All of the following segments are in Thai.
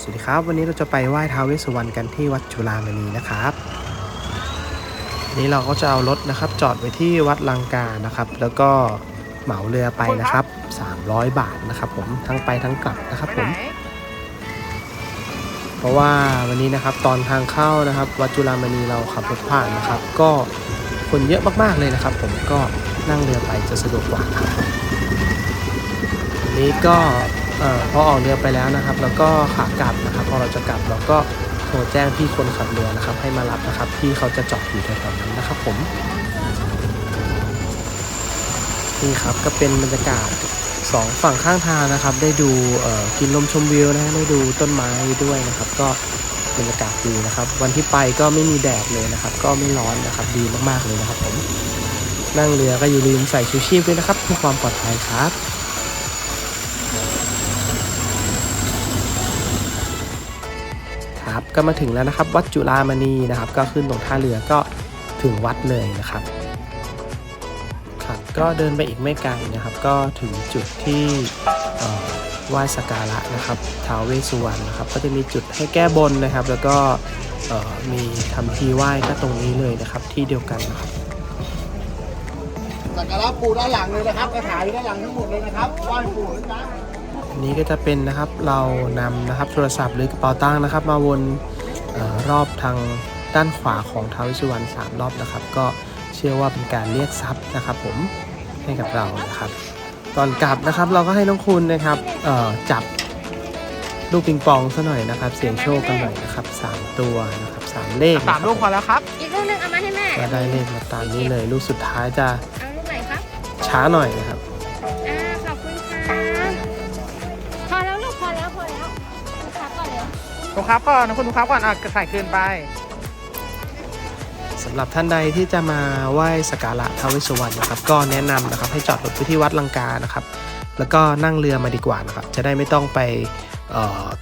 สวัสดีครับ วันนี้เราจะไปไหว้ท้าวเวสสุวรรณกันที่วัดจุฬามณีนะครับนี้เราก็จะเอารถนะครับ จอดไว้ที่วัดลังกานะครับ แล้วก็เหมาเรือไปนะครับ 300 บาทนะครับผมทั้งไปทั้งกลับนะครับผม เพราะว่าวันนี้นะครับตอนทางเข้านะครับ วัดจุฬามณีเราขับรถผ่านนะครับ ก็คนเยอะมากๆเลยนะครับ ผมก็นั่งเรือไปจะสะดวกกว่าครับนี้ก็ อพอออกเรือไปแล้วนะครับ แล้วก็ขากลับนะครับ พอเราจะกลับเราก็โทรแจ้งพี่คนขับเรือนะครับ ให้มารับนะครับ พี่เขาจะจอดอยู่แถวๆนั้นนะครับผมนี่ครับก็เป็นบรรยากาศสองฝั่งข้างทางนะครับ ได้ดูกินลมชมวิวนะฮะได้ดูต้นไม้ด้วยนะครับ ก็บรรยากาศดีนะครับ วันที่ไปก็ไม่มีแดดเลยนะครับ ก็ไม่ร้อนนะครับดีมากๆเลยนะครับผมนั่งเรือก็อย่าลืมใส่ชูชีพด้วยนะครับเพื่อความปลอดภัยครับ ก็มาถึงแล้วนะครับ วัดจุฬามณีนะครับ ก็ขึ้นตรงท่าเรือก็ถึงวัดเลยนะครับครับก็เดินไปอีกไม่ไกลนะครับ ก็ถึงจุดที่เอ่อไหว้สักการะนะครับท้าวเวสสุวรรณนะครับ ก็จะมีจุดให้แก้บนนะครับ แล้วก็เอ่อมีทำทีไหว้ก็ตรงนี้เลยนะครับ ที่เดียวกันนะครับสักการะปู่ด้านหลังเลยนะครับกระถางอยู่ด้านหลังทั้งหมดเลยนะครับไหว้ปู่นะจ๊ะอันนี้ก็จะเป็นนะครับเรานำนะครับโทรศัพท์หรือกระเป๋าตังค์นะครับ มาวนเออ รอบทางด้านขวาของท้าววิสุวรรณสามรอบนะครับ ก็เชื่อว่าเป็นการเรียกทรัพย์นะครับ ผมให้กับเรานะครับก่อนกลับนะครับเราก็ให้น้องคุณนะครับเอ่อจับลูกปิงปองซะหน่อยนะครับ เสี่ยงโชคกันหน่อยนะครับสามตัวนะครับสามเลขสามลูกพอแล้วครับ อีกลูกหนึงเอามาให้แม่ก็ได้เลขมาตามนี้เลย ลูกสุดท้ายจะเอาลูกไหนครับ ช้าหน่อยนะครับ ทุกครับก่อนนะคุณทุกครับก่อนอะใส่คืนไปสำหรับท่านใดที่จะมาไหว้สักการะท้าวเวสสุวรรณนะครับ ก็แนะนำนะครับให้จอดรถที่วัดลังกานะครับ แล้วก็นั่งเรือมาดีกว่านะครับ จะได้ไม่ต้องไป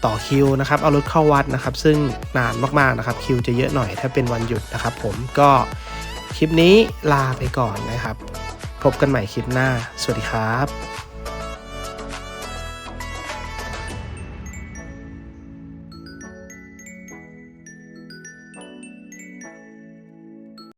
ต่อคิวนะครับ เอารถเข้าวัดนะครับ ซึ่งนานมากๆนะครับ คิวจะเยอะหน่อยถ้าเป็นวันหยุดนะครับ ผมก็คลิปนี้ลาไปก่อนนะครับ พบกันใหม่คลิปหน้า สวัสดีครับ